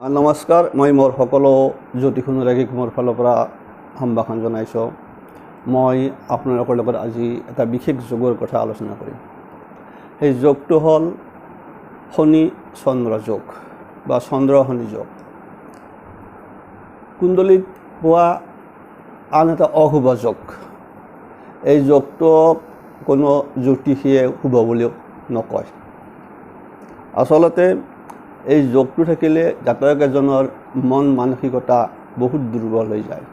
নমস্কাৰ মই মোৰ সকলো জ্যোতিষ অনুৰাগীক মোৰ ফালৰ পৰা সম্ভাষণ জনাইছোঁ। মই আপোনালোকৰ লগত আজি এটা বিশেষ যোগৰ কথা আলোচনা কৰিম। সেই যোগটো হ'ল শনি চন্দ্ৰ যোগ বা চন্দ্ৰ শনি যোগ। কুণ্ডলীত পোৱা আন এটা অশুভ যোগ। এই যোগটোক কোনো জ্যোতিষীয়ে শুভ বুলিও নকয়। আচলতে এই যোগটো থাকিলে জাতক এজনৰ মন মানসিকতা বহুত দুৰ্বল হৈ যায়।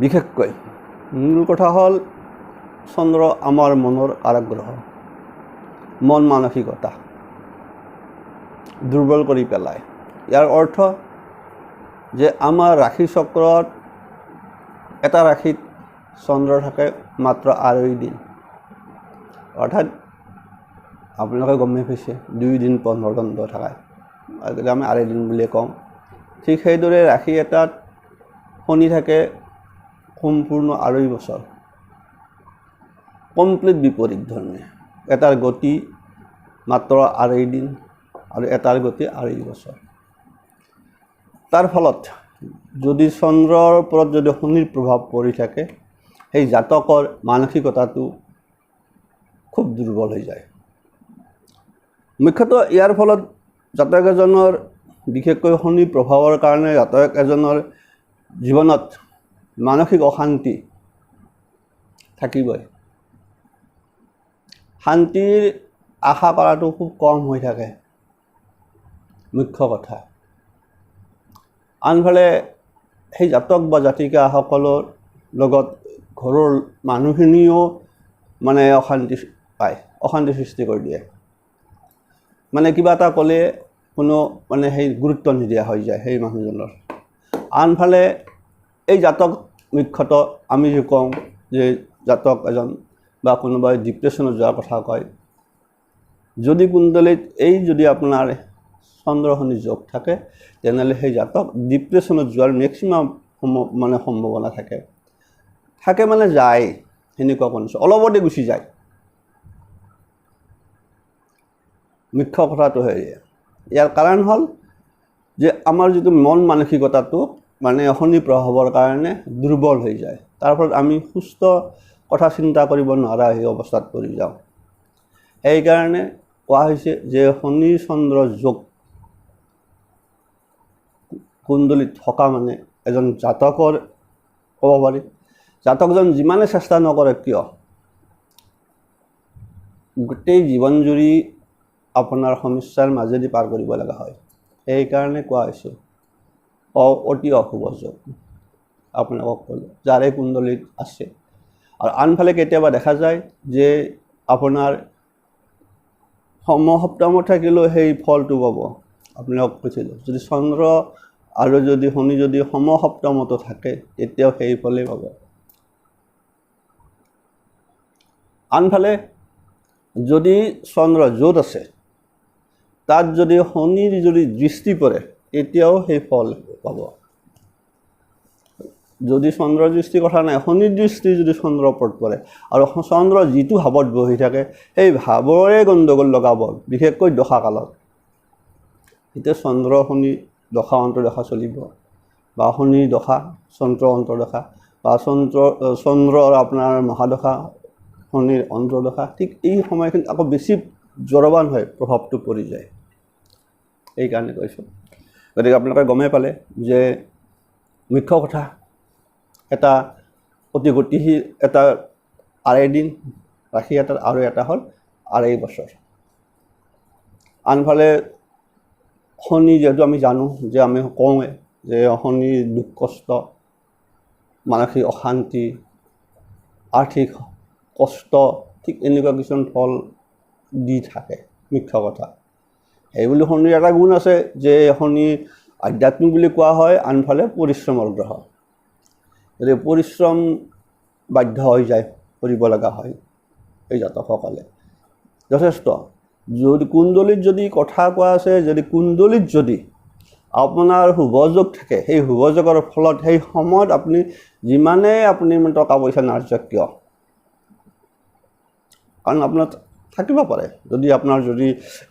বিশেষকৈ মূল কথা হ'ল চন্দ্ৰ আমাৰ মনৰ কাৰাগ্ৰহ মন মানসিকতা দুৰ্বল কৰি পেলায়। ইয়াৰ অৰ্থ যে আমাৰ ৰাশি চক্ৰত এটা ৰাশিত চন্দ্ৰ থাকে মাত্ৰ আঢ়ৈ দিন। অৰ্থাৎ আপোনালোকে গমেই পাইছে দুইদিন পোন্ধৰ দণ্ড থাকে আজিকালি আমি আঢ়ৈ দিন বুলিয়ে কওঁ। ঠিক সেইদৰে ৰাশি এটাত শনি থাকে, সম্পূৰ্ণ আঢ়ৈ বছৰ। কমপ্লিট বিপৰীত ধৰণে। এটাৰ গতি মাত্ৰ আঢ়ৈ দিন আৰু এটাৰ গতি আঢ়ৈ বছৰ। তাৰ ফলত যদি চন্দ্ৰৰ ওপৰত যদি শনিৰ প্ৰভাৱ পৰি থাকে, সেই জাতকৰ মানসিকতাটো খুব দুৰ্বল হৈ যায়। মুখ্যতঃ ইয়াৰ ফলত জাতক এজনৰ বিশেষকৈ শনি প্ৰভাৱৰ কাৰণে জাতক এজনৰ জীৱনত মানসিক অশান্তি থাকিবই। শান্তিৰ আশা কৰাটো খুব কম হৈ থাকে। মুখ্য কথা। আনফালে সেই জাতক বা জাতিকাসকলৰ লগত ঘৰৰ মানুহখিনিও মানে অশান্তি পায় অশান্তি সৃষ্টি কৰি দিয়ে। মানে কিবা এটা ক'লে কোনো মানে সেই গুৰুত্ব নিদিয়া হৈ যায় সেই মানুহজনৰ। আনফালে এই জাতক মুখ্যতঃ আমি যে কওঁ যে জাতক এজন বা কোনোবাই ডিপ্ৰেশ্যনত যোৱাৰ কথা কয়, যদি কুণ্ডলীত এই যদি আপোনাৰ চন্দ্ৰ শনি যোগ থাকে, তেনেহ'লে সেই জাতক ডিপ্ৰেশ্যনত যোৱাৰ মেক্সিমাম সম মানে সম্ভাৱনা থাকে। থাকে মানে যায়, সেনেকুৱা কণ্ডিশ্যন অলপতে গুচি যায়। মুখ্য কথাটো হেৰি ইয়াৰ কাৰণ হ'ল যে আমাৰ যিটো মন মানসিকতাটো মানে শনি প্ৰভাৱৰ কাৰণে দুৰ্বল হৈ যায়। তাৰ ফলত আমি সুস্থ কথা চিন্তা কৰিব নোৱাৰা সেই অৱস্থাত পৰি যাওঁ। সেইকাৰণে কোৱা হৈছে যে শনি চন্দ্ৰ যোগ কুণ্ডলীত থকা মানে এজন জাতকৰ ক'ব পাৰি। জাতকজন যিমানে চেষ্টা নকৰে কিয়, গোটেই জীৱন জুৰি আপোনাৰ সমস্যাৰ মাজেদি পাৰ কৰিব লগা হয়। সেইকাৰণে কোৱা হৈছে অ অতি অশুভ যোগ আপোনালোকক ক'লোঁ যাৰে কুণ্ডলীত আছে। আৰু আনফালে কেতিয়াবা দেখা যায় যে আপোনাৰ সমসপ্তমত থাকিলেও সেই ফলটো পাব। আপোনালোকক কৈছিলোঁ যদি চন্দ্ৰ আৰু যদি শনি যদি সমসপ্তমতো থাকে তেতিয়াও সেই ফলেই পাব। আনফালে যদি চন্দ্ৰ য'ত আছে তাত যদি শনিৰ যদি দৃষ্টি পৰে তেতিয়াও সেই ফল পাব। যদি চন্দ্ৰৰ দৃষ্টিৰ কথা নাই শনিৰ দৃষ্টি যদি চন্দ্ৰৰ ওপৰত পৰে আৰু চন্দ্ৰ যিটো ভাৱত বহি থাকে সেই ভাৱৰে গণ্ডগোল লগাব বিশেষকৈ দশাকালত। এতিয়া চন্দ্ৰ শনি দশা অন্তৰ্দশা চলিব বা শনিৰ দশা চন্দ্ৰ অন্তৰ্দশা বা চন্দ্ৰ চন্দ্ৰৰ আপোনাৰ মহাদশা শনিৰ অন্তৰ্দশা ঠিক এই সময়খিনিত আকৌ বেছি জ্বৰৱান হয় প্ৰভাৱটো পৰি যায়। এইকাৰণে কৈছোঁ। গতিকে আপোনালোকে গমেই পালে যে মুখ্য কথা এটা অতি গতিশীল এটা আঢ়ৈ দিন ৰাশি এটাত আৰু এটা হ'ল আঢ়ৈ বছৰ। আনফালে শনি যিহেতু আমি জানো যে আমি কওঁৱে যে শনিৰ দুখ কষ্ট মানসিক অশান্তি আৰ্থিক কষ্ট ঠিক এনেকুৱা কিছুমান ফল দি থাকে মুখ্য কথা। সেইবুলি শনিৰ এটা গুণ আছে যে শনি আধ্যাত্মিক বুলি কোৱা হয়, আনফালে পৰিশ্ৰমৰ গ্ৰহ গতিকে পৰিশ্ৰম বাধ্য হৈ যায়, কৰিব লগা হয়, এই জাতকসকলে। যথেষ্ট। যদি কুণ্ডলীত যদি কথা কোৱা আছে, যদি কুণ্ডলীত যদি আপোনাৰ শুভযোগ থাকে, সেই শুভযোগৰ ফলত সেই সময়ত আপুনি যিমানেই আপুনি মানে টকা পইচা নাৰ্জক কিয়, কাৰণ আপোনাৰ থাকিব পাৰে। যদি আপোনাৰ যদি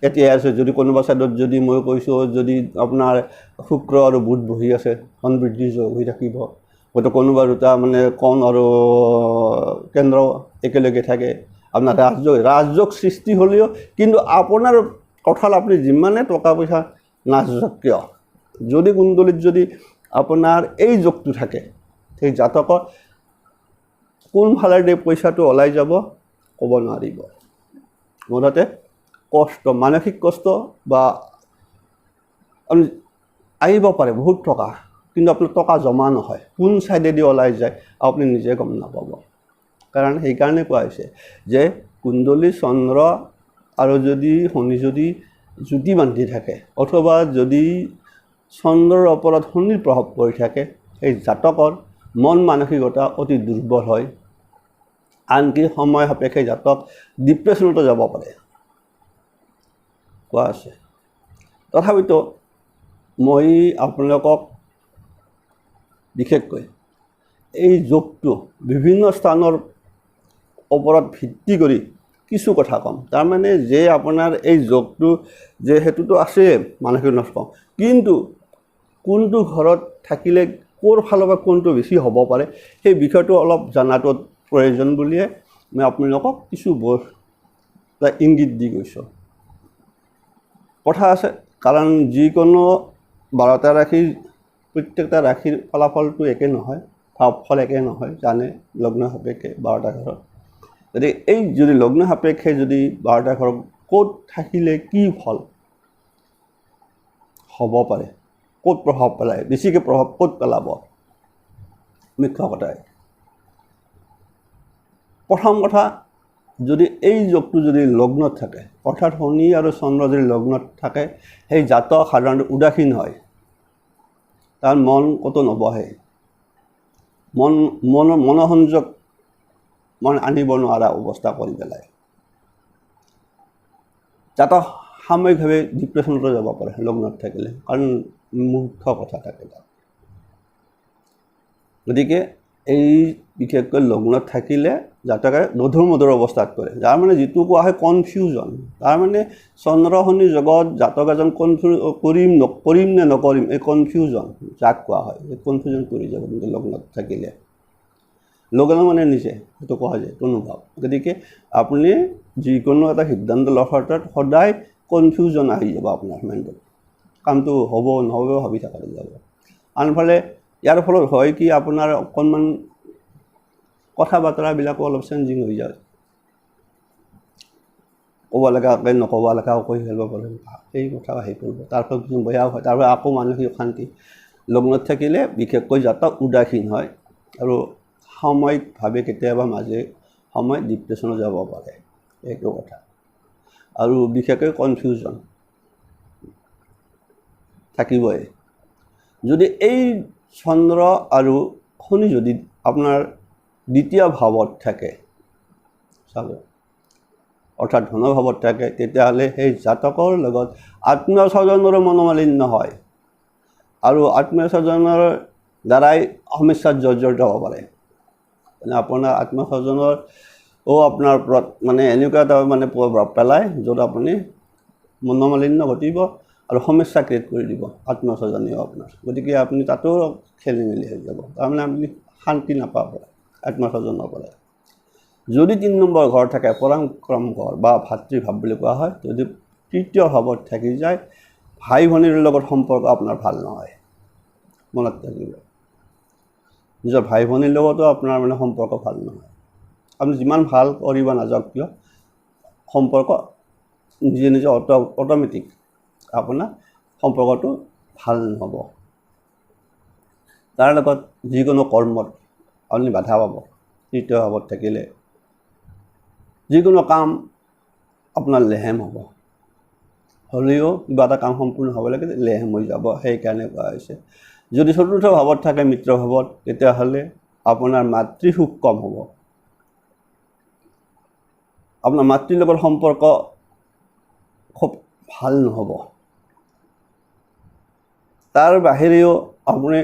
এতিয়া আছে, যদি কোনোবা ছাইডত যদি মই কৈছোঁ, যদি আপোনাৰ শুক্ৰ আৰু বুধ বহি আছে সমৃদ্ধি যোগ হৈ থাকিব। হয়তো কোনোবা দুটা মানে কণ আৰু কেন্দ্ৰ একেলগে থাকে। আপোনাৰ ৰাজযোগ ৰাজযোগ সৃষ্টি হ'লেও কিন্তু আপোনাৰ কথাল আপুনি যিমানে টকা পইচা নাচক কিয়? যদি কুণ্ডলীত যদি আপোনাৰ এই যোগটো থাকে, সেই জাতকৰ কোনফালেদি পইচাটো ওলাই যাব ক'ব নোৱাৰিব। মুঠতে কষ্ট মানসিক কষ্ট বা আপুনি আহিব পাৰে বহুত টকা কিন্তু আপোনাৰ টকা জমা নহয় কোন ছাইডেদি ওলাই যায় আপুনি নিজে গম নাপাব। কাৰণ সেইকাৰণে কোৱা হৈছে যে কুণ্ডলী চন্দ্ৰ আৰু যদি শনি যদি জুতি বান্ধি থাকে অথবা যদি চন্দ্ৰৰ ওপৰত শনিৰ প্ৰভাৱ পৰি থাকে সেই জাতকৰ মন মানসিকতা অতি দুৰ্বল হয়। আনকি সময় সাপেক্ষে জাতক ডিপ্ৰেশ্যনতো যাব পাৰে। কোৱা আছে তথাপিতো মই আপোনালোকক বিশেষকৈ এই যোগটো বিভিন্ন স্থানৰ ওপৰত ভিত্তি কৰি কিছু কথা ক'ম। তাৰমানে যে আপোনাৰ এই যোগটো যে সেইটোতো আছে মানসিক নষ্ট। কিন্তু কোনটো ঘৰত থাকিলে, ক'ৰ ফালৰ পৰা কোনটো বেছি হ'ব পাৰে, সেই বিষয়টো অলপ জনাটো প্ৰয়োজন বুলিয়ে মই আপোনালোকক কিছু এটা ইংগিত দি গৈছোঁ। কথা আছে, কাৰণ যিকোনো বাৰটা ৰাশিৰ প্ৰত্যেকটা ৰাশিৰ ফলাফলটো একে নহয় ফল একে নহয়, জানে লগ্ন সাপেক্ষে বাৰটা ঘৰত। গতিকে এই যদি লগ্ন সাপেক্ষে যদি বাৰটা ঘৰত ক'ত থাকিলে কি ফল? হ'ব পাৰে। ক'ত প্ৰভাৱ পেলায়? বেছিকৈ প্ৰভাৱ ক'ত পেলাব? মুখ্য কথাই। প্ৰথম কথা যদি এই যোগটো যদি লগ্নত থাকে অৰ্থাৎ শনি আৰু চন্দ্ৰ যদি লগ্নত থাকে সেই জাতক সাধাৰণতে উদাসীন হয়। তাৰ মন ক'তো নবহে। মন মন মনোসংযোগ মন আনিব নোৱাৰা অৱস্থা কৰি পেলায়। জাতক সাময়িকভাৱে ডিপ্ৰেশ্যনতো যাব পাৰে লগ্নত থাকিলে কাৰণ মুখ্য কথা থাকে তাত। গতিকে এই বিশেষকৈ লগ্নত থাকিলে জাতকে মধুৰ মধুৰ অৱস্থাত কৰে যাৰ মানে যিটো কোৱা হয় কনফিউজন তাৰমানে চন্দ্ৰ শনি জগত জাতক এজন কনফিউ কৰিম কৰিম নে নকৰিম এই কনফিউজন যাক কোৱা হয়। এই কনফিউজন কৰি যাব কিন্তু লগ্নত থাকিলে। লগ্ন মানে নিজে সেইটো কোৱা যায় অনুভৱ। গতিকে আপুনি যিকোনো এটা সিদ্ধান্ত লোৱাৰ সদায় কনফিউজন আহি যাব আপোনাৰ মাইণ্ডত কামটো হ'ব নহ'ব ভাবি থকা যাব। আনফালে ইয়াৰ ফলত হয় কি আপোনাৰ অকণমান কথা বতৰাবিলাকো অলপ চেঞ্জিং হৈ যায়। ক'ব লগাকৈ নক'ব লগা কৈ খেলিব পাৰে সেই কথা আহি পৰিব। তাৰ ফলত কিছু বেয়াও হয়। তাৰ পৰা আকৌ মানসিক অশান্তি। লগ্নত থাকিলে বিশেষকৈ জাতক উদাসীন হয় আৰু সাময়িকভাৱে কেতিয়াবা মাজে সময় ডিপ্ৰেশ্যনত যাব পাৰে। এইটো কথা। আৰু বিশেষকৈ কনফিউজন থাকিবই। যদি এই চন্দ্ৰ আৰু শনি যদি আপোনাৰ দ্বিতীয় ভাৱত থাকে। চাব। অৰ্থাৎ ধনভাৱত থাকে তেতিয়াহ'লে সেই জাতকৰ লগত আত্মীয় স্বজনৰো মনোমালিন্য হয়। আৰু আত্মীয় স্বজনৰ দ্বাৰাই সমস্যাত জৰ্জৰিত হ'ব পাৰে। মানে আপোনাৰ আত্মীয় স্বজনৰ আপোনাৰ ওপৰত মানে এনেকুৱা এটা মানে প্ৰভাৱ পেলায় য'ত আপুনি মনোমালিন্য ঘটিব আৰু সমস্যা ক্ৰিয়েট কৰি দিব আত্মীয় স্বজনেও আপোনাৰ। গতিকে আপুনি তাতো খেলি মেলি হৈ যাব। তাৰমানে আপুনি শান্তি নাপাব। আত্মীয় স্বজনৰ পৰা যদি তিনি নম্বৰ ঘৰ থাকে পৰাক্ৰম ঘৰ বা ভাতৃভাৱ বুলি কোৱা হয় যদি তৃতীয় ভাৱত থাকি যায় ভাই ভনীৰ লগত সম্পৰ্ক আপোনাৰ ভাল নহয়। মনত থাকিব। নিজৰ ভাই ভনীৰ লগতো আপোনাৰ মানে সম্পৰ্ক ভাল নহয়। আপুনি যিমান ভাল কৰিব নাযাওক কিয় সম্পৰ্ক নিজে নিজে অট অট'মেটিক আপোনাৰ সম্পৰ্কটো ভাল নহ'ব। তাৰ লগত যিকোনো কৰ্মত আপুনি বাধা পাব তৃতীয় ভাৱত থাকিলে। যিকোনো কাম আপোনাৰ লেহেম হ'ব। হ'লেও কিবা এটা কাম সম্পূৰ্ণ হ'ব লাগে লেহেম হৈ যাব সেইকাৰণে কোৱা হৈছে। যদি চতুৰ্থ ভাৱত থাকে মিত্ৰ ভাৱত তেতিয়াহ'লে আপোনাৰ মাতৃসুখ কম হ'ব। আপোনাৰ মাতৃৰ লগত সম্পৰ্ক খুব ভাল নহ'ব। তাৰ বাহিৰেও আপুনি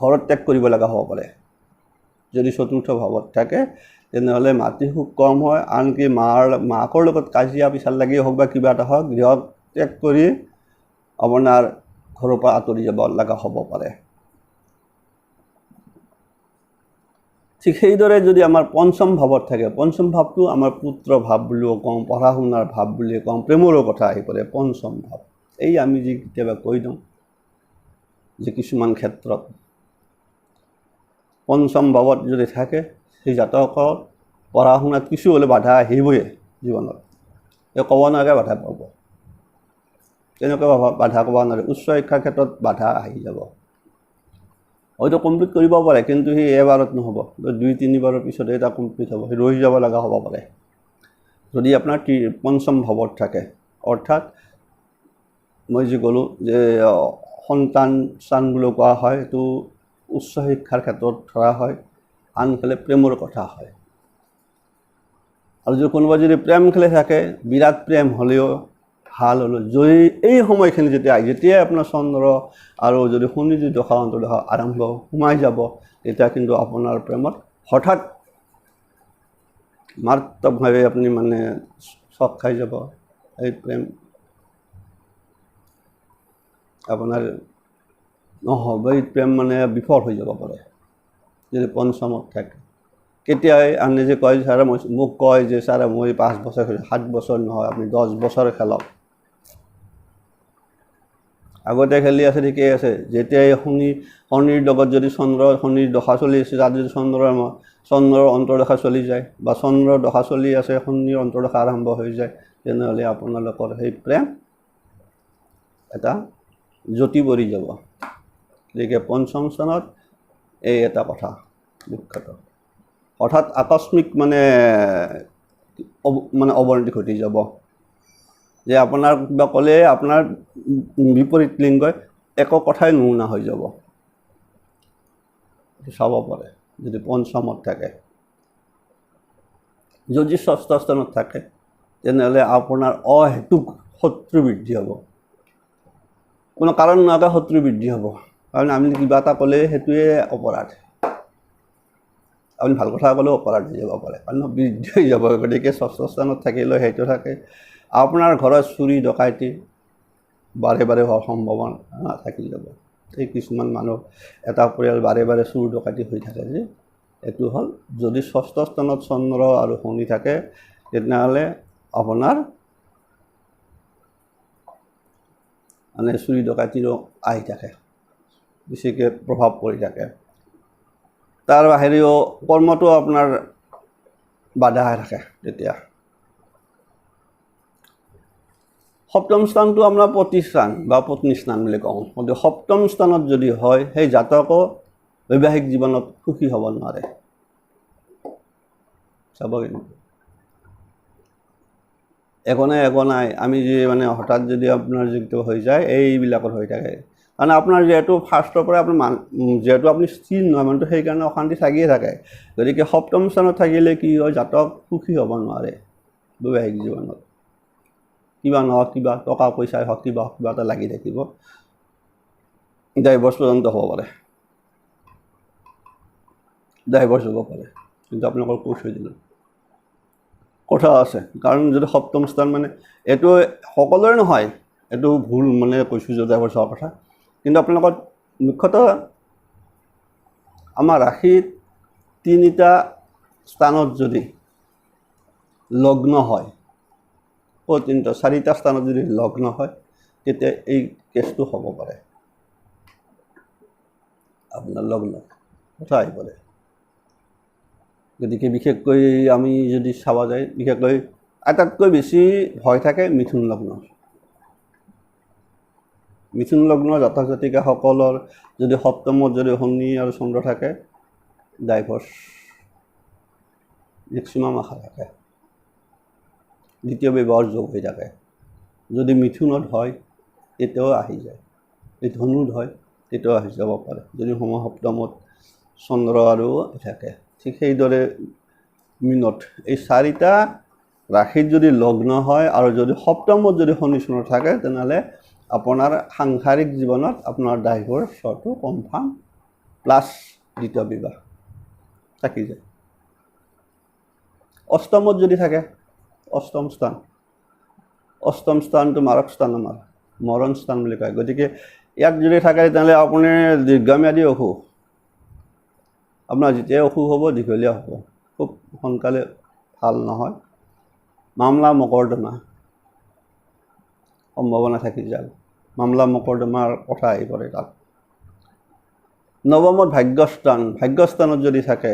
ঘৰত ত্যাগ কৰিব লগা হ'ব পাৰে। যদি চতুৰ্থ ভাৱত থাকে, তেনেহ'লে মাতৃ সুখ কম হয়, আনকি মাৰ, মাকৰ লগত কাজিয়া পিছাল লাগি হওক বা কিবা এটা হওক গৃহ ত্যাগ কৰি আপোনাৰ ঘৰৰ পৰা আঁতৰি যাব লগা হ'ব পাৰে। ঠিক সেইদৰে যদি আমাৰ পঞ্চম ভাৱত থাকে, পঞ্চম ভাৱটো আমাৰ পুত্ৰ ভাৱ বুলিও কওঁ পঢ়া শুনাৰ ভাৱ বুলিও কওঁ, প্ৰেমৰো কথা আহি পৰে, পঞ্চম ভাৱ। এই আমি যি কেতিয়াবা কৈ দিওঁ যে কিছুমান ক্ষেত্ৰত পঞ্চম ভাৱত যদি থাকে সেই জাতকৰ পঢ়া শুনাত কিছু হ'লে বাধা আহিবই জীৱনত। এই ক'ব নোৱাৰে বাধা পাব। তেনেকুৱা বাধা ক'ব নোৱাৰে উচ্চ শিক্ষাৰ ক্ষেত্ৰত বাধা আহি যাব। হয়তো কমপ্লিট কৰিব পাৰে কিন্তু সি এবাৰত নহ'ব। দুই তিনিবাৰৰ পিছত এটা কমপ্লিট হ'ব। সি ৰহি যাব লগা হ'ব পাৰে। যদি আপোনাৰ তি পঞ্চম ভাৱত থাকে অৰ্থাৎ মই যি ক'লোঁ যে সন্তান স্থান বুলি কোৱা হয় এইটো উচ্চ শিক্ষাৰ ক্ষেত্ৰত ধৰা হয় আনফালে প্ৰেমৰ কথা হয়। আৰু যদি কোনোবা যদি প্ৰেম খেলি থাকে বিৰাট প্ৰেম হ'লেও ভালো হ'লেও যদি এই সময়খিনি যেতিয়া যেতিয়াই আপোনাৰ চন্দ্ৰ আৰু যদি শনি যদি দশা অন্তৰ্দশা আৰম্ভ সোমাই যাব তেতিয়া কিন্তু আপোনাৰ প্ৰেমত হঠাৎ মাৰাত্মকভাৱে আপুনি মানে চক খাই যাব, এই প্ৰেম আপোনাৰ নহ'ব এই প্ৰেম মানে বিফল হৈ যাব পাৰে। যদি পঞ্চমত থাকে। কেতিয়াই আনে যে কয় ছাৰে মই মোক কয় যে ছাৰে মই পাঁচ বছৰ খেলিছোঁ সাত বছৰ নহয় আপুনি দহ বছৰ খেলক। আগতে খেলি আছে ঠিকেই আছে। যেতিয়াই শনি শনিৰ লগত যদি চন্দ্ৰ শনিৰ দশা চলি আছে তাত যদি চন্দ্ৰৰ ম- চন্দ্ৰৰ অন্তৰ্দশা চলি যায় বা চন্দ্ৰৰ দশা চলি আছে শনিৰ অন্তৰ্দশা আৰম্ভ হৈ যায় তেনেহ'লে আপোনালোকৰ সেই প্ৰেম এটা জ্যোতি পৰি যাব। গতিকে পঞ্চম স্থানত এই এটা কথা, বিখ্যাত। হঠাৎ আকস্মিক মানে মানে অৱনতি ঘটি যাব। যে আপোনাৰ কিবা ক'লে আপোনাৰ বিপৰীত লিংগই একো কথাই নুশুনা হৈ যাব। চাব পাৰে, যদি পঞ্চমত থাকে। যদি ষষ্ঠ স্থানত থাকে, তেনেহ'লে আপোনাৰ অহেতুক শত্ৰু বৃদ্ধি হ'ব। কোনো কাৰণ নোহোৱাকৈ শত্ৰু বৃদ্ধি হ'ব। কাৰণ আমি কিবা এটা ক'লে সেইটোৱে অপৰাধ। আপুনি ভাল কথা ক'লেও অপৰাধ হৈ যাব পাৰে। কাৰণ বৃদ্ধি হৈ যাব গতিকে ষষ্ঠ স্থানত থাকিলেও সেইটো থাকে। আপোনাৰ ঘৰত চুৰি ডকাইতি বাৰে বাৰে হোৱাৰ সম্ভাৱনা থাকি যাব। এই কিছুমান মানুহ এটা পৰিয়াল বাৰে বাৰে চুৰ ডকাইতি হৈ থাকে যে। এইটো হ'ল যদি ষষ্ঠ স্থানত চন্দ্ৰ আৰু শনি থাকে তেনেহ'লে আপোনাৰ মানে চুৰি ডকাইতিৰো আহি থাকে। বেছিকৈ প্ৰভাৱ পৰি থাকে। তাৰ বাহিৰেও কৰ্মটো আপোনাৰ বাধা হৈ থাকে তেতিয়া। সপ্তম স্থানটো আপোনাৰ প্ৰতিষ্ঠান বা পত্নী স্থান বুলি কওঁ। গতিকে সপ্তম স্থানত যদি হয়, সেই জাতকো বৈবাহিক জীৱনত সুখী হ'ব নোৱাৰে। চাব কিন্তু একো নাই একো নাই। আমি যি মানে হঠাৎ যদি আপোনাৰ যিটো হৈ যায়, এইবিলাকত হৈ থাকে। কাৰণ আপোনাৰ যিহেতু ফাৰ্ষ্টৰ পৰা আপোনাৰ মান যিহেতু আপুনি স্থিৰ নহয় মানুহটো সেইকাৰণে অশান্তি থাকিয়ে থাকে। গতিকে সপ্তম স্থানত থাকিলে কি হয় জাতক সুখী হ'ব নোৱাৰে। বৈবাহিক জীৱনত। কিবা নহওক, কিবা টকা পইচাই হওক, কিবা হওক, কিবা এটা লাগি থাকিব। ডাইভৰ্চ পৰ্যন্ত হ'ব পাৰে। ডাইভৰ্চ হ'ব পাৰে। কিন্তু আপোনালোকৰ কোচ হৈ দিলোঁ কথা আছে। কাৰণ যদি সপ্তম স্থান মানে এইটো সকলোৰে নহয়, এইটো ভুল মানে কৈছোঁ যে ডাইভৰ্চ কথা। কিন্তু আপোনালোকৰ মুখ্যতঃ আমাৰ ৰাশিত তিনিটা স্থানত যদি লগ্ন হয় তিনিটা, চাৰিটা স্থানত যদি লগ্ন হয়, তেতিয়া এই কেছটো হ'ব পাৰে। আপোনাৰ লগ্ন কথা আহি পৰে। গতিকে বিশেষকৈ আমি যদি চাব যায়, বিশেষকৈ আটাইতকৈ বেছি ভয় থাকে মিথুন লগ্ন। মিথুন লগ্ন জাতক জাতিকাসকলৰ যদি সপ্তমত যদি শনি আৰু চন্দ্ৰ থাকে ডাইভৰ্চ মেক্সিমাম আশা থাকে। দ্বিতীয় বিবাহৰ যোগ হৈ থাকে। যদি মিথুনত হয় তেতিয়াও আহি যায়। এই ধনুত হয় তেতিয়াও আহি যাব পাৰে। যদি সম সপ্তমত চন্দ্ৰ আৰু থাকে। ঠিক সেইদৰে মিনত। এই চাৰিটা ৰাশিত যদি লগ্ন হয় আৰু যদি সপ্তমত যদি শনি চন্দ্ৰ থাকে তেনেহ'লে আপোনাৰ সাংসাৰিক জীৱনত আপোনাৰ ডাইভৰ্চ হোৱাটো কনফাৰ্ম প্লাছ দ্বিতীয় বিবাহ। থাকি যায়। অষ্টমত যদি থাকে অষ্টম স্থান। অষ্টম স্থানটো মাৰক স্থান আমাৰ মৰণ স্থান বুলি কয়। গতিকে ইয়াত যদি থাকে তেনেহ'লে আপুনি দীৰ্ঘম্যাদী অসুখ। আপোনাৰ যেতিয়াই অসুখ হ'ব দীঘলীয়া হ'ব। খুব সোনকালে ভাল নহয়। মামলা মকৰ্দমা সম্ভাৱনা থাকি যায় মামলা মকৰ্দমাৰ কথা আহি পৰে তাত। নৱমত ভাগ্যস্থান। ভাগ্যস্থানত যদি থাকে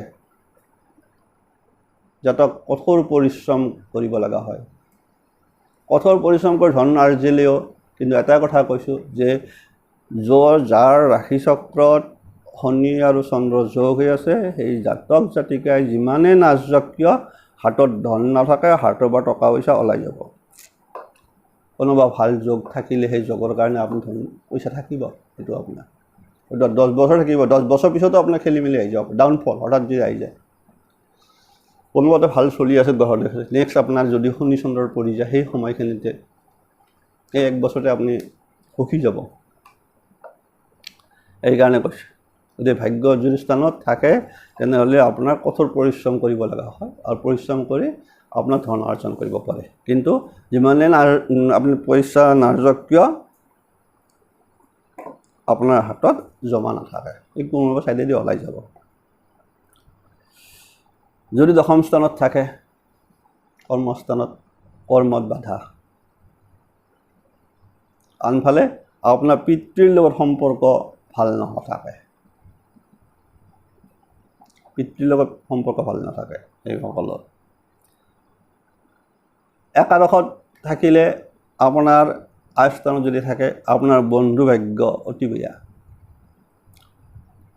জাতক কঠোৰ পৰিশ্ৰম কৰিব লগা হয়। কঠোৰ পৰিশ্ৰম কৰি ধন আৰ্জিলেও কিন্তু এটা কথা কৈছোঁ যে য'ৰ যাৰ ৰাশি চক্ৰত শনি আৰু চন্দ্ৰ যোগ হৈ আছে সেই জাতক জাতিকাই যিমানেই নাচক কিয় হাতত ধন নাথাকে হাতৰ পৰা টকা পইচা ওলাই যাব। কোনোবা ভালো যোগ থাকিলে সেই যোগৰ কাৰণে আপুনি ধন, পইচা থাকিব, সেইটো আপোনাৰ। দহ বছৰ থাকিব, দহ বছৰ পিছতো আপোনাৰ খেলি মেলি আহি যাব ডাউনফল হঠাৎ যদি আহি যায়। কোনোবাতে ভালো চলি আছে গ্ৰহ দেখিছে নেক্সট আপোনাৰ যদি শনি চন্দ্ৰৰ পৰি যায়, সেই সময়খিনিতে এই এক বছৰতে আপুনি সুখী যাব। এইকাৰণে কৈছে। যদি ভাগ্য যদি স্থানত থাকে, তেনেহ'লে আপোনাৰ কঠোৰ পৰিশ্ৰম কৰিব লগা হয়। আৰু পৰিশ্ৰম কৰি আপোনাৰ ধন অৰ্জন কৰিব পাৰে। কিন্তু যিমানে আপুনি পইচা নাৰ্জক কিয় আপোনাৰ হাতত জমা নাথাকে এই কোনোবা ছাইডেদি ওলাই যাব। যদি দশম স্থানত থাকে কৰ্মস্থানত কৰ্মত বাধা। আনফালে আপোনাৰ পিতৃৰ লগত সম্পৰ্ক ভাল নাথাকে। পিতৃৰ লগত সম্পৰ্ক ভাল নাথাকে এইসকলৰ একাদশত থাকিলে আপোনাৰ আয়স্থানত যদি থাকে আপোনাৰ বন্ধু ভাগ্য অতি বেয়া।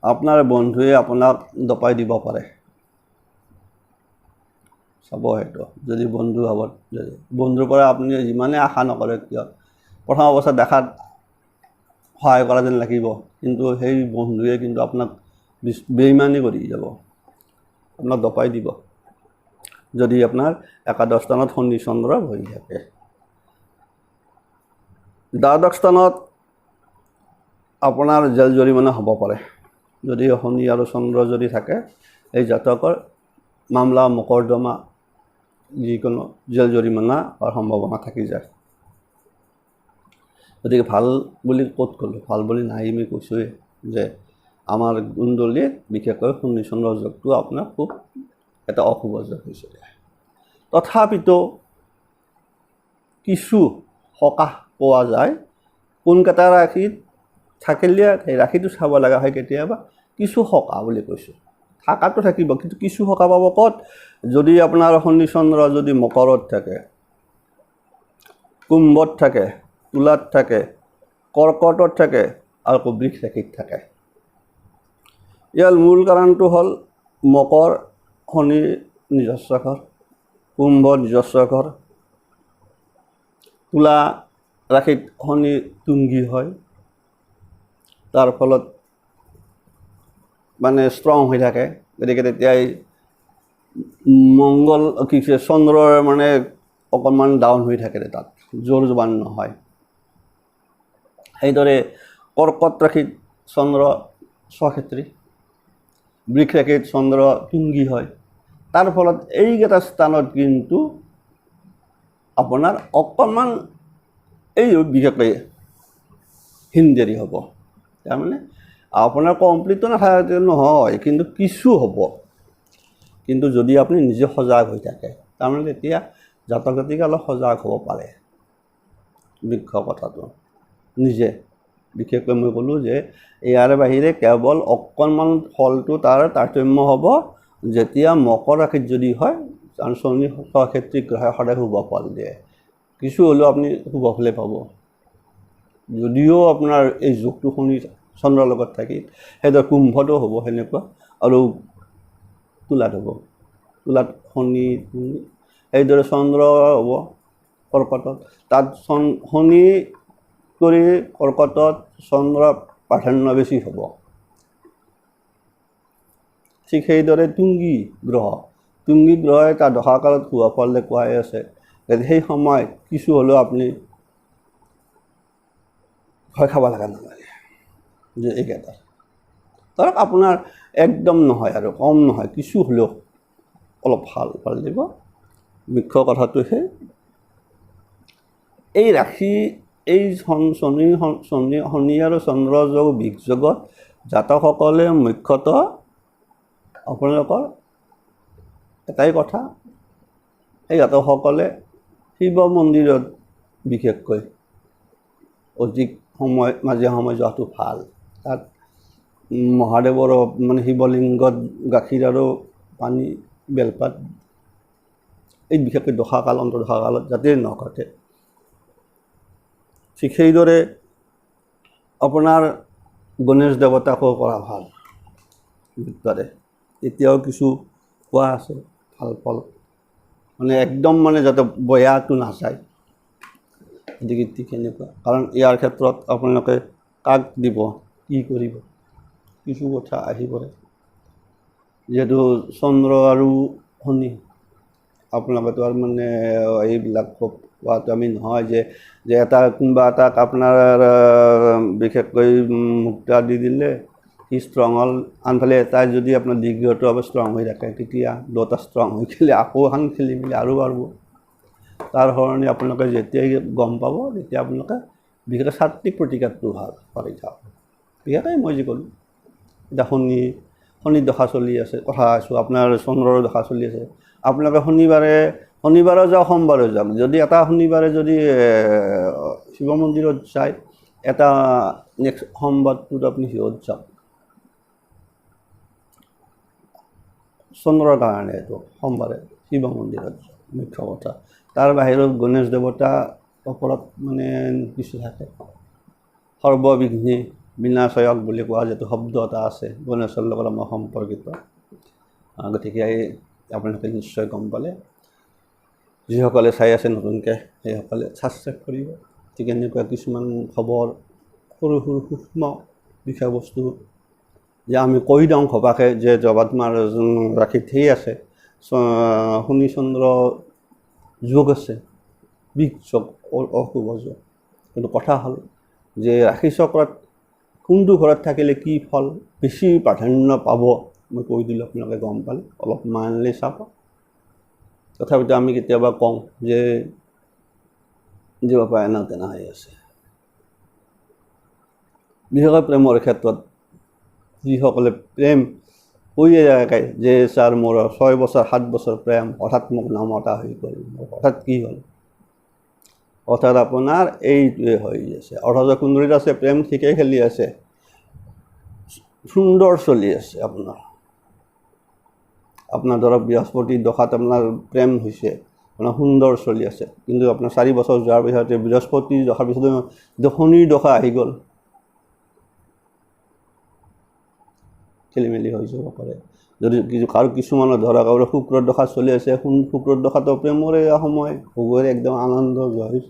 আপোনাৰ বন্ধুৱে আপোনাক দপাই দিব পাৰে। চাব সেইটো যদি বন্ধু যদি বন্ধুৰ পৰা আপুনি যিমানে আশা নকৰে কিয় প্ৰথম অৱস্থাত দেখাত সহায় কৰা যেন লাগিব কিন্তু সেই বন্ধুৱে কিন্তু আপোনাক বেইমানি কৰি যাব আপোনাক দপাই দিব। যদি আপোনাৰ একাদশ স্থানত শনি চন্দ্ৰ বহি থাকে। দ্বাদশ স্থানত আপোনাৰ জেল জৰিমনা হ'ব পাৰে যদি শনি আৰু চন্দ্ৰ যদি থাকে, এই জাতকৰ মামলা, মকৰ্দমা, যিকোনো জেল জৰিমনা হোৱাৰ সম্ভাৱনা থাকি যায়। গতিকে ভালো বুলি ক'ত ক'লোঁ? ভালো বুলি নাই আমি কৈছোঁৱেই যে আমাৰ কুণ্ডলীত বিশেষকৈ শনি চন্দ্ৰ যোগটো আপোনাৰ খুব এটা অশুভ যোগ হৈছিলে তথাপিতো কিছু সকাহ পোৱা যায়। কোনকেইটা ৰাশিত থাকিলে সেই ৰাশিটো চাব লগা হয় কেতিয়াবা। কিছু সকাহ বুলি কৈছোঁ। থকাটো থাকিব কিন্তু কিছু সকাহ পাব ক'ত? যদি আপোনাৰ শনি চন্দ্ৰ যদি মকৰত থাকে কুম্ভত থাকে তুলাত থাকে কৰ্কটত থাকে আৰু বৃক্ষ ৰাশিত থাকে। ইয়াৰ মূল কাৰণটো হ'ল মকৰ শনি নিজস্ব ঘৰ কুম্ভ নিজস্ব ঘৰ তুলা ৰাশিত শনি তুংগী হয়। তাৰ ফলত মানে ষ্ট্ৰং হৈ থাকে। গতিকে তেতিয়া এই মংগল, কি চন্দ্ৰৰ মানে অকণমান ডাউন হৈ থাকে তাত, জোৰ জোবান নহয়। সেইদৰে কৰ্কট ৰাশিত চন্দ্ৰ স্বক্ষেত্ৰী, বৃক্ষ ৰাশিত চন্দ্ৰ তুংগী হয়। তাৰ ফলত এইকেইটা স্থানত কিন্তু আপোনাৰ অকণমান এই বিশেষকৈ হিন্দেৰি হ'ব। তাৰমানে আপোনাৰ কমপ্লিটটো নাথাকে নহয়, কিন্তু কিছু হ'ব। কিন্তু যদি আপুনি নিজে সজাগ হৈ থাকে তাৰমানে তেতিয়া জাতক জাতিকে অলপ সজাগ হ'ব পাৰে। বৃক্ষ কথাটো। নিজে, বিশেষকৈ মই ক'লোঁ যে ইয়াৰ বাহিৰে কেৱল অকণমান ফলটো তাৰ তাৰতম্য হ'ব যেতিয়া মকৰ ৰাশিত যদি হয় কাৰণ শনি ক্ষেত্ৰী গ্ৰহে সদায় শুভ ফল দিয়ে। কিছু হ'লেও আপুনি শুভ ফলে পাব। যদিও আপোনাৰ এই যুগটো শনি চন্দ্ৰৰ লগত থাকি সেইদৰে কুম্ভতো হ'ব সেনেকুৱা আৰু তুলাত হ'ব। তুলাত শনি। সেইদৰে চন্দ্ৰ হ'ব কৰ্কটত। তাত শনি কৰি কৰ্কটত চন্দ্ৰ প্ৰাধান্য বেছি হ'ব। ঠিক সেইদৰে তুংগী গ্ৰহ। তুংগী গ্ৰহে তাৰ দশাকালত শুভ ফল দেখুৱাই আছে। সেই সময়ত কিছু হ'লেও আপুনি ভয় খাব লগা নালাগে। যে এইকেইটা। ধৰক আপোনাৰ একদম নহয় আৰু কম নহয় কিছু হ'লেও অলপ ভাল ভাল দিব। মুখ্য কথাটো সেই। এই ৰাশি এই শন- শনি শন- আৰু চন্দ্ৰ যোগ বিষ যোগত জাতকসকলে মুখ্যতঃ আপোনালোকৰ এটাই কথা সেই জাতকসকলে শিৱ মন্দিৰত বিশেষকৈ অধিক সময় মাজে সময়ে যোৱাটো ভাল। তাত মহাদেৱৰ মানে শিৱলিংগত গাখীৰ আৰু পানী বেলপাত এই বিশেষকৈ দশাকাল অন্তৰ্দশাকালত যাতে নঘটে। ঠিক সেইদৰে আপোনাৰ গণেশ দেৱতাকো কৰা ভাল। বুধবাৰে। এতিয়াও কিছু কোৱা আছে ভাল ফল। মানে একদম মানে যাতে বয়াটো নাচায় গতিকে ঠিক এনেকুৱা কাৰণ ইয়াৰ ক্ষেত্ৰত আপোনালোকে কাক দিব কি কৰিব? কিছু কথা আহি পৰে। যিহেতু চন্দ্ৰ আৰু শনি আপোনালোকেতো আৰু মানে এইবিলাক কোৱাটো আমি নহয় যে যে এটা কোনোবা এটাক আপোনাৰ বিশেষকৈ মুক্তা দি দিলে সি ষ্ট্ৰং হ'ল। আনফালে এটাই যদি আপোনাৰ দীৰ্ঘটোভাৱে ষ্ট্ৰং হৈ থাকে, তেতিয়া দুটা ষ্ট্ৰং হৈ খেলি আকৌ এখন খেলি মেলি আৰু বাঢ়িব। তাৰ সলনি আপোনালোকে যেতিয়াই গম পাব, তেতিয়া আপোনালোকে বিশেষকৈ চাত্বিক প্ৰতিকাৰটো ভালো কৰি থাকক বিশেষকৈ মই যি ক'লোঁ, এতিয়া শনি, শনিৰ দশা চলি আছে, কথা আছোঁ, আপোনাৰ চন্দ্ৰৰ দশা চলি আছে। আপোনালোকে শনিবাৰে শনিবাৰে যাওক, সোমবাৰে যাওক। যদি এটা শনিবাৰে যদি শিৱ মন্দিৰত যায়, এটা নেক্সট সোমবাৰটোত আপুনি সিহঁত যাওক। চন্দ্ৰৰ কাৰণে এইটো সোমবাৰে শিৱ মন্দিৰত মুখ্য কথা তাৰ বাহিৰত গণেশ দেৱতা ওপৰত মানে কিছু থাকে। সৰ্ববিঘ্নি বিনাশয়ক বুলি কোৱা যিটো শব্দ এটা আছে গণেশৰ লগত আমাৰ সম্পৰ্কিত। গতিকে এই আপোনালোকে নিশ্চয় গম পালে। যিসকলে চাই আছে নতুনকৈ সেইসকলে ছাবস্ক্ৰাইব কৰিব। ঠিক এনেকুৱা কিছুমান খবৰ সৰু সৰু সূক্ষ্ম বিষয়বস্তু যে আমি কৈ দিওঁ ঘপাকে যে জবাত মাৰ ৰাশিত সেই আছে, চ- শনি চন্দ্ৰ যোগ আছে বিষ যোগ অশুভ যোগ। কিন্তু কথা হ'ল যে ৰাশি চক্ৰত কোনটো ঘৰত থাকিলে কি ফল বেছি প্ৰাধান্য পাব, মই কৈ দিলোঁ আপোনালোকে গম পালে, অলপ মানলি চাব। তথাপিতো আমি কেতিয়াবা কওঁ যে জীৱ পাৰে না তেনে হৈ আছে। বিশেষকৈ প্ৰেমৰ ক্ষেত্ৰত যিসকলে প্ৰেম কৈয়ে থাকে যে ছাৰ মোৰ ছয় বছৰ, সাত বছৰ প্ৰেম, হঠাৎ মোক নামতা হৈ গ'ল। হঠাৎ কি হ'ল? অৰ্থাৎ আপোনাৰ এইটোৱে হৈ আছে। অৰ্থাৎ কুণ্ডলীত আছে, প্ৰেম ঠিকেই খেলি আছে। সুন্দৰ চলি আছে আপোনাৰ। আপোনাৰ ধৰক বৃহস্পতিৰ দশাত আপোনাৰ প্ৰেম হৈছে, আপোনাৰ সুন্দৰ চলি আছে। কিন্তু আপোনাৰ চাৰি বছৰ যোৱাৰ পিছতে বৃহস্পতিৰ দশাৰ পিছতে শনিৰ দশা আহি গ'ল। খেলি মেলি হৈ যাব পাৰে যদি কিছু কাৰো কিছুমানৰ ধৰক আপোনাৰ শুক্ৰৰ দশা চলি আছে শুন- শুক্ৰৰ দশাটো প্ৰেমৰে সময় ভোগৰে একদম আনন্দ জয়।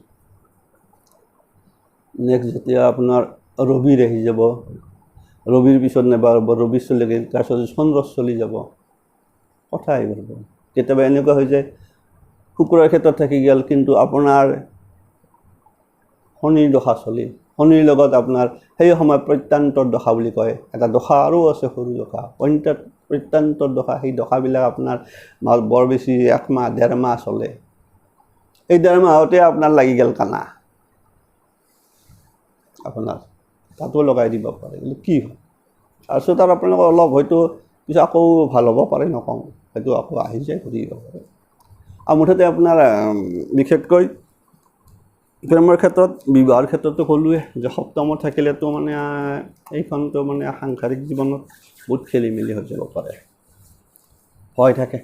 নেক্সট যেতিয়া আপোনাৰ ৰবিৰ আহি যাব ৰবিৰ পিছত নেবাৰ ৰবি চলি গ'ল তাৰপিছত চন্দ্ৰ চলি যাব কথা আহি পৰিব কেতিয়াবা এনেকুৱা হৈ যায় শুক্ৰৰ ক্ষেত্ৰত থাকি গ'ল কিন্তু আপোনাৰ শনিৰ দশা চলি শনিৰ লগত আপোনাৰ সেই সময় প্ৰত্যান্তৰ দশা বুলি কয়। এটা দশা আৰু আছে সৰু দশা। প্ৰত্যান প্ৰত্যান্তৰ দশা সেই দশাবিলাক আপোনাৰ বৰ বেছি এক মাহ ডেৰ মাহ চলে। এই ডেৰ মাহতে আপোনাৰ লাগি গ'ল কানা। আপোনাৰ তাতো লগাই দিব পাৰে কিন্তু কি হয়? তাৰপিছত আৰু আপোনালোকৰ অলপ হয়তো পিছত আকৌ ভাল হ'ব পাৰে নকওঁ। সেইটো আকৌ আহি যায় ঘূৰি আহিব পাৰে। আৰু মুঠতে আপোনাৰ বিশেষকৈ প্ৰেমৰ ক্ষেত্ৰত বিবাহৰ ক্ষেত্ৰতো ক'লোৱে যে সপ্তমত থাকিলেতো মানে এইখনতো মানে সাংসাৰিক জীৱনত বহুত খেলি মেলি হৈ যাব পাৰে। ভয় থাকে।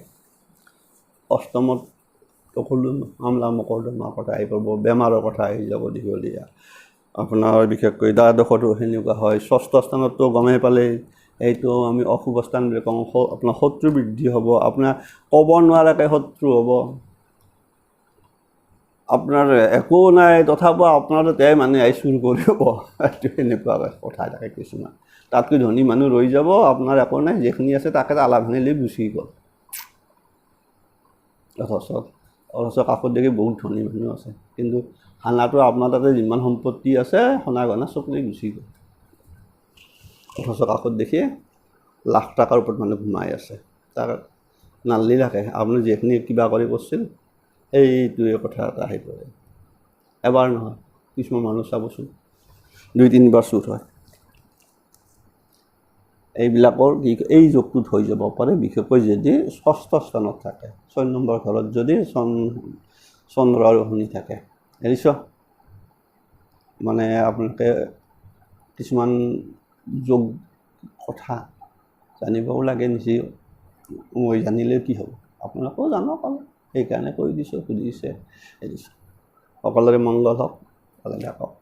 অষ্টমত তো ক'লো মামলা মকৰ্দমাৰ কথা আহি পৰিব বেমাৰৰ কথা আহি যাব দীঘলীয়া। আপোনাৰ বিশেষকৈ দ্বাদশতো সেনেকুৱা হয় ষষ্ঠ স্থানততো গমেই পালে এইটো আমি অশুভ স্থান বুলি কওঁ আপোনাৰ শত্ৰু বৃদ্ধি হ'ব আপোনাৰ ক'ব নোৱাৰাকৈ শত্ৰু হ'ব। আপোনাৰ একো নাই তথাপিও আপোনাৰ তাতে মানে আহি চুৰ কৰিব। এইটো এনেকুৱা কথা থাকে কিছুমান। তাতকৈ ধনী মানুহ ৰৈ যাব আপোনাৰ একো নাই যিখিনি আছে তাকে তালা ভাঙি লৈ গুচি গ'ল। অথচ অথচ কাষত দেখি বহুত ধনী মানুহ আছে। কিন্তু খানাটো আপোনাৰ তাতে যিমান সম্পত্তি আছে সোণা গহনা চব লৈ গুচি গ'ল। অথচ কাষত দেখি লাখ টকাৰ ওপৰত মানুহ ঘুমাই আছে। তাৰ নাল্লি থাকে আপুনি যিখিনি কিবা কৰি কৰিছিল এইটোৱে কথা এটা আহি পৰে। এবাৰ নহয় কিছুমান মানুহ চাবচোন দুই তিনিবাৰ চুৰ হয়। এইবিলাকৰ কি এই যুগটোত হৈ যাব পাৰে বিশেষকৈ যদি ষষ্ঠ স্থানত থাকে ছয় নম্বৰ ঘৰত যদি চন চন্দ্ৰ আৰু শনি থাকে। এৰিছ মানে আপোনালোকে কিছুমান যোগ কথা জানিবও লাগে নিজে মই জানিলে কি হ'ব? আপোনালোকেও জানক আৰু। সেইকাৰণে কৈ দিছোঁ সুধিছে সকলোৰে মংগল হওক ভালে থাকক